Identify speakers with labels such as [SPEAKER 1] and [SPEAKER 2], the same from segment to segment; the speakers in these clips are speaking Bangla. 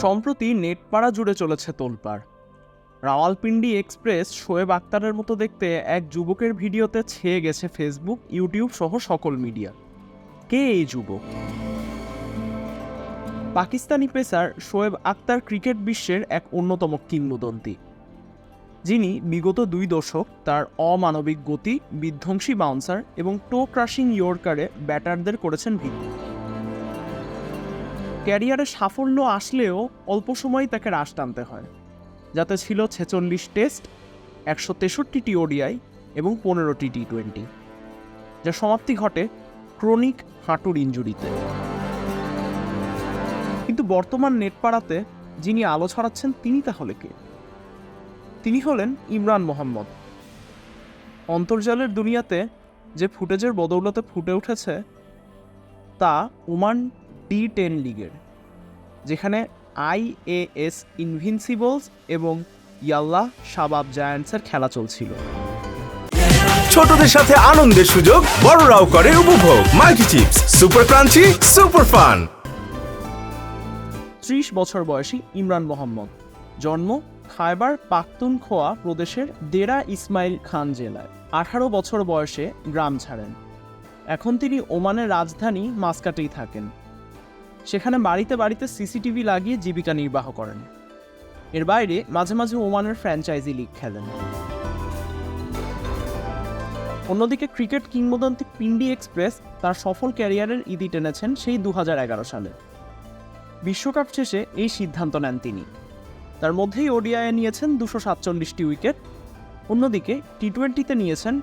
[SPEAKER 1] সম্প্রতি নেটপাড়া জুড়ে চলেছে তোলপাড়। রাওয়ালপিন্ডি এক্সপ্রেস শোয়েব আক্তারের মতো দেখতে এক যুবকের ভিডিওতে ছেয়ে গেছে ফেসবুক, ইউটিউব সহ সকল মিডিয়া। কে এই যুবক? পাকিস্তানি পেসার শোয়েব আক্তার ক্রিকেট বিশ্বের এক অন্যতম কিংবদন্তি। যিনি বিগত দুই দশক তার অমানবিক গতি, বিধ্বংসী বাউন্সার এবং টো ক্রাশিং ইয়র্কারে ব্যাটারদের করেছেন ভিন্ন ক্যারিয়ারে সাফল্য আসলেও অল্প সময়ই তাকে হ্রাস টানতে হয়, যাতে ছিল ছেচল্লিশ টেস্ট, একশো তেষট্টিটি ওডিআই এবং পনেরোটি টি টোয়েন্টি যা সমাপ্তি ঘটে ক্রনিক হাঁটুর ইঞ্জুরিতে। কিন্তু বর্তমান নেটপাড়াতে যিনি আলো ছড়াচ্ছেন, তিনি তাহলে কে? তিনি হলেন ইমরান মোহাম্মদ। অন্তর্জালের দুনিয়াতে যে ফুটেজের বদৌলতে ফুটে উঠেছে, তা ওমান টি টেন লিগের যেখানে আইএএস ইনভিনসিবলস এবং ইয়াল্লাহ শাবাব জায়ান্টসের খেলা চলছিল।
[SPEAKER 2] ছোটদের সাথে আনন্দের সুযোগ বড়রাও করে উপভোগ। Multi chips super crunchy super fun.
[SPEAKER 1] ত্রিশ বছর বয়সী ইমরান মোহাম্মদ জন্ম খায়বার পাখতুনখোয়া প্রদেশের দেরা ইসমাইল খান জেলায়। আঠারো বছর বয়সে গ্রাম ছাড়েন। এখন তিনি ওমানের রাজধানী মাস্কাটেই থাকেন। সেখানে বাড়িতে বাড়িতে সিসিটিভি লাগিয়ে জীবিকা নির্বাহ করেন। এর বাইরে মাঝে মাঝে ওমানের ফ্র্যাঞ্চাইজি লিগ খেলেন। অন্যদিকে ক্রিকেট কিংবদন্তি পিন্ডি এক্সপ্রেস তার সফল ক্যারিয়ারের ইতি টেনেছেন সেই দু হাজার এগারো সালে। বিশ্বকাপ শেষে এই সিদ্ধান্ত নেন তিনি। তার মধ্যেই ওডিআইয়ে নিয়েছেন দুশো সাতচল্লিশটি উইকেট। অন্যদিকে টি টোয়েন্টিতে নিয়েছেন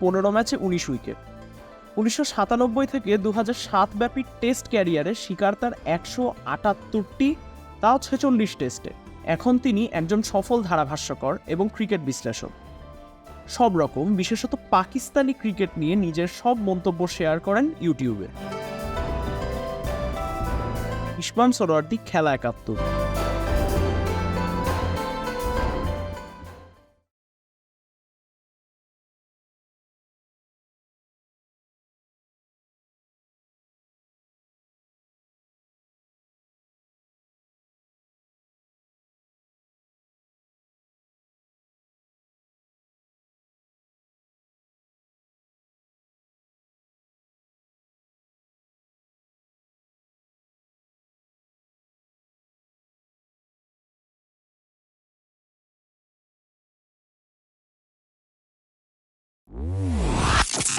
[SPEAKER 1] পনেরো ম্যাচে উনিশ উইকেট। উনিশশো সাতানব্বই থেকে দু সাত ব্যাপী টেস্ট ক্যারিয়ারে শিকার তার একশো আটাত্তরটি, তাও ছেচল্লিশ টেস্টে। এখন তিনি একজন সফল ধারাভাষ্যকর এবং ক্রিকেট বিশ্লেষক। সব রকম, বিশেষত পাকিস্তানি ক্রিকেট নিয়ে নিজের সব মন্তব্য শেয়ার করেন ইউটিউবে। ইসমান সরোয়ার্দি খেলা একাত্তর।